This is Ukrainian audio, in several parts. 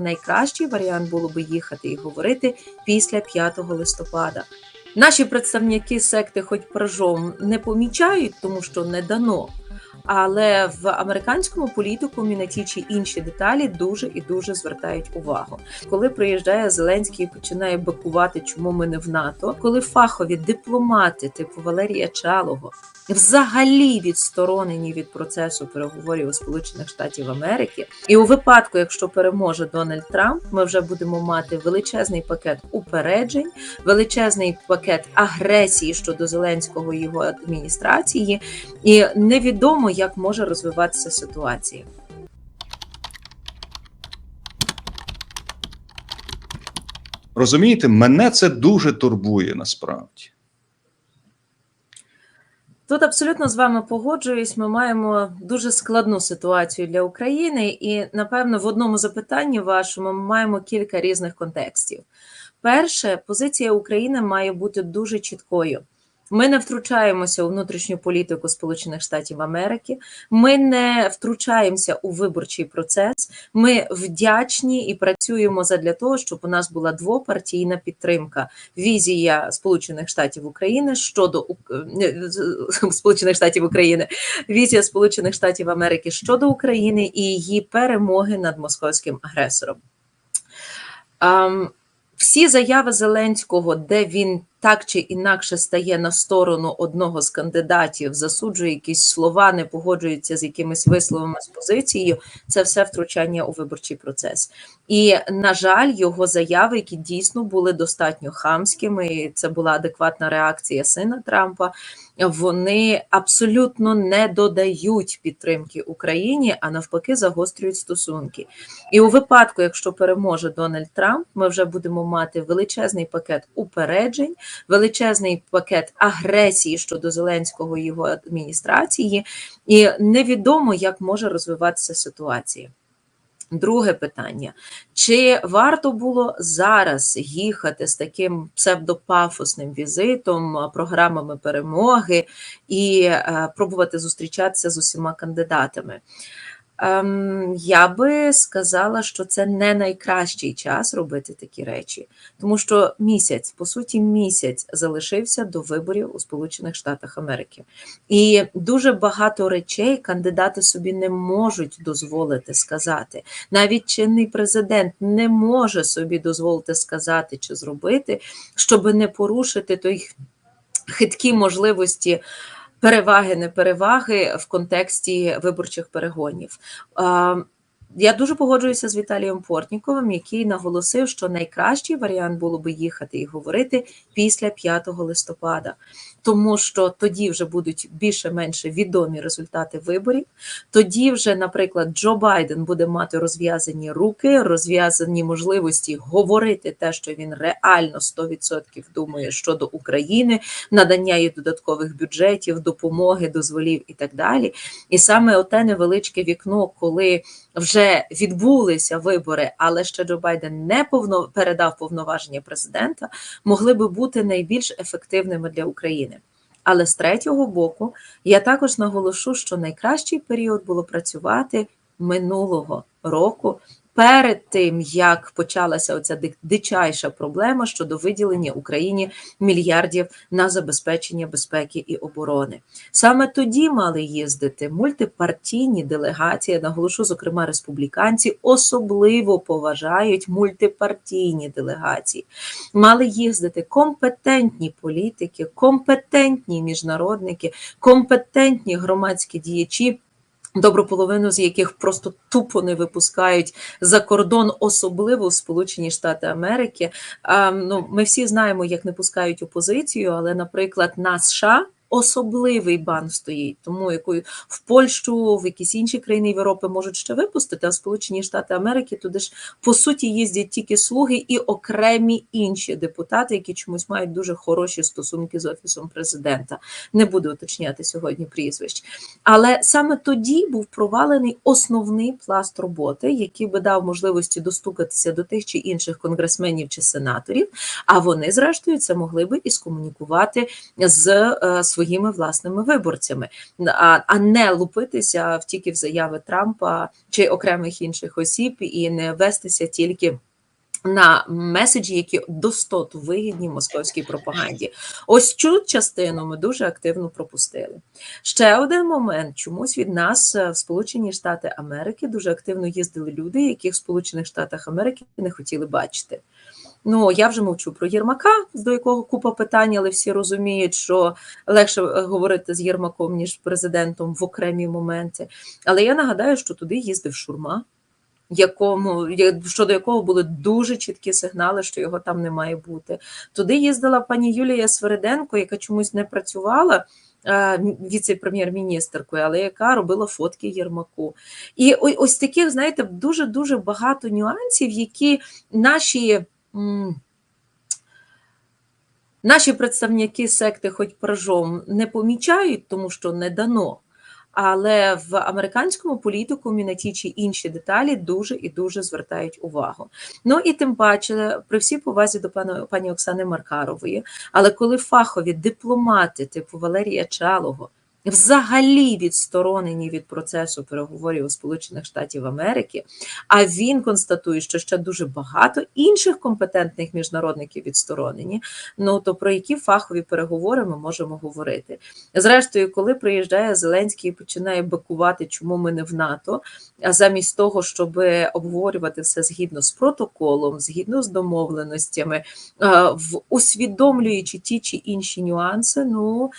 найкращий варіант було би їхати і говорити після 5 листопада. Наші представники секти, хоч прожом, не помічають, тому що не дано. Але в американському політикумі на ті чи інші деталі дуже і дуже звертають увагу. Коли приїжджає Зеленський і починає бакувати, чому ми не в НАТО, коли фахові дипломати, типу Валерія Чалого, взагалі відсторонені від процесу переговорів у Сполучених Штатів Америки, і у випадку, якщо переможе Дональд Трамп, ми вже будемо мати величезний пакет упереджень, величезний пакет агресії щодо Зеленського і його адміністрації, і невідомо, як може розвиватися ситуація. Розумієте, мене це дуже турбує насправді. Тут абсолютно з вами погоджуюсь. Ми маємо дуже складну ситуацію для України, і напевно в одному запитанні вашому ми маємо кілька різних контекстів. Перше, позиція України має бути дуже чіткою. Ми не втручаємося у внутрішню політику Сполучених Штатів Америки. Ми не втручаємося у виборчий процес. Ми вдячні і працюємо задля того, щоб у нас була двопартійна підтримка. Візія Сполучених Штатів України щодо е, Сполучених Штатів України, візія Сполучених Штатів Америки щодо України і її перемоги над московським агресором. Um, всі заяви Зеленського, де він так чи інакше стає на сторону одного з кандидатів, засуджує якісь слова, не погоджується з якимись висловами з позицією, це все втручання у виборчий процес. І, на жаль, його заяви, які дійсно були достатньо хамськими, і це була адекватна реакція сина Трампа. Вони абсолютно не додають підтримки Україні, а навпаки, загострюють стосунки. І у випадку, якщо переможе Дональд Трамп, ми вже будемо мати величезний пакет упереджень, величезний пакет агресії щодо Зеленського і його адміністрації, і невідомо, як може розвиватися ситуація. Друге питання: чи варто було зараз їхати з таким псевдопафосним візитом, програмами перемоги і е, пробувати зустрічатися з усіма кандидатами? Ем, я би сказала, що це не найкращий час робити такі речі, тому що місяць, по суті, місяць залишився до виборів у Сполучених Штатах Америки, і дуже багато речей кандидати собі не можуть дозволити сказати. Навіть чинний президент не може собі дозволити сказати чи зробити, щоб не порушити той хиткі можливості переваги, не переваги в контексті виборчих перегонів. Я дуже погоджуюся з Віталієм Портніковим, який наголосив, що найкращий варіант було би їхати і говорити після 5 листопада, тому що тоді вже будуть більше-менше відомі результати виборів. Тоді вже, наприклад, Джо Байден буде мати розв'язані руки, розв'язані можливості говорити те, що він реально 100% думає щодо України, надання їй додаткових бюджетів, допомоги, дозволів і так далі. І саме оте невеличке вікно, коли вже відбулися вибори, але ще Джо Байден не повно передав повноваження президента, могли би бути найбільш ефективними для України. Але з третього боку, я також наголошу, що найкращий період було працювати минулого року. Перед тим як почалася оця дичайша проблема щодо виділення Україні мільярдів на забезпечення безпеки і оборони, саме тоді мали їздити мультипартійні делегації. Наголошу, зокрема, республіканці особливо поважають мультипартійні делегації. Мали їздити компетентні політики, компетентні міжнародники, компетентні громадські діячі добру половину з яких просто тупо не випускають за кордон, особливо в Сполучені Штати Америки. А, ну, Ми всі знаємо, як не пускають опозицію, але, наприклад, на США. Особливий бан стоїть, тому якою в Польщу, в якісь інші країни Європи можуть ще випустити, а Сполучені Штати Америки туди ж по суті їздять тільки слуги і окремі інші депутати, які чомусь мають дуже хороші стосунки з офісом президента. Не буду уточняти сьогодні прізвищ. Але саме тоді був провалений основний пласт роботи, який би дав можливості достукатися до тих чи інших конгресменів чи сенаторів. А вони, зрештою, це могли би і скомунікувати з своїм своїми власними виборцями, а, не лупитися в тільки в заяви Трампа чи окремих інших осіб і не вестися тільки. На меседжі, які достоту вигідні московській пропаганді, ось цю частину ми дуже активно пропустили. Ще один момент: чомусь від нас е, в Сполучені Штати Америки дуже активно їздили люди, яких в Сполучених Штатах Америки не хотіли бачити. Ну, я вже мовчу про Єрмака, до якого купа питань, але всі розуміють, що легше е, говорити з Єрмаком, ніж президентом в окремі моменти. Але я нагадаю, що туди їздив Шурма, якому, щодо якого були дуже чіткі сигнали, що його там не має бути. Туди їздила пані Юлія Свериденко, яка чомусь не працювала е, віце-прем'єр-міністеркою, але яка робила фотки Єрмаку. І ось таких, знаєте, дуже-дуже багато нюансів, які наші. Наші представники секти, хоч пражом, не помічають, тому що не дано. Але в американському політикумі на ті чи інші деталі дуже і дуже звертають увагу. Ну і тим паче, при всій повазі до пана пані Оксани Маркарової, але коли фахові дипломати, типу Валерія Чалого, взагалі відсторонені від процесу переговорів у Сполучених Штатів Америки, а він констатує, що ще дуже багато інших компетентних міжнародників відсторонені. Ну то про які фахові переговори ми можемо говорити? Зрештою, коли приїжджає Зеленський і починає бикувати, чому ми не в НАТО, а замість того, щоб обговорювати все згідно з протоколом, згідно з домовленостями, е, в усвідомлюючи ті чи інші нюанси, ну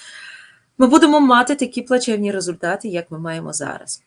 ми будемо мати такі плачевні результати, як ми маємо зараз.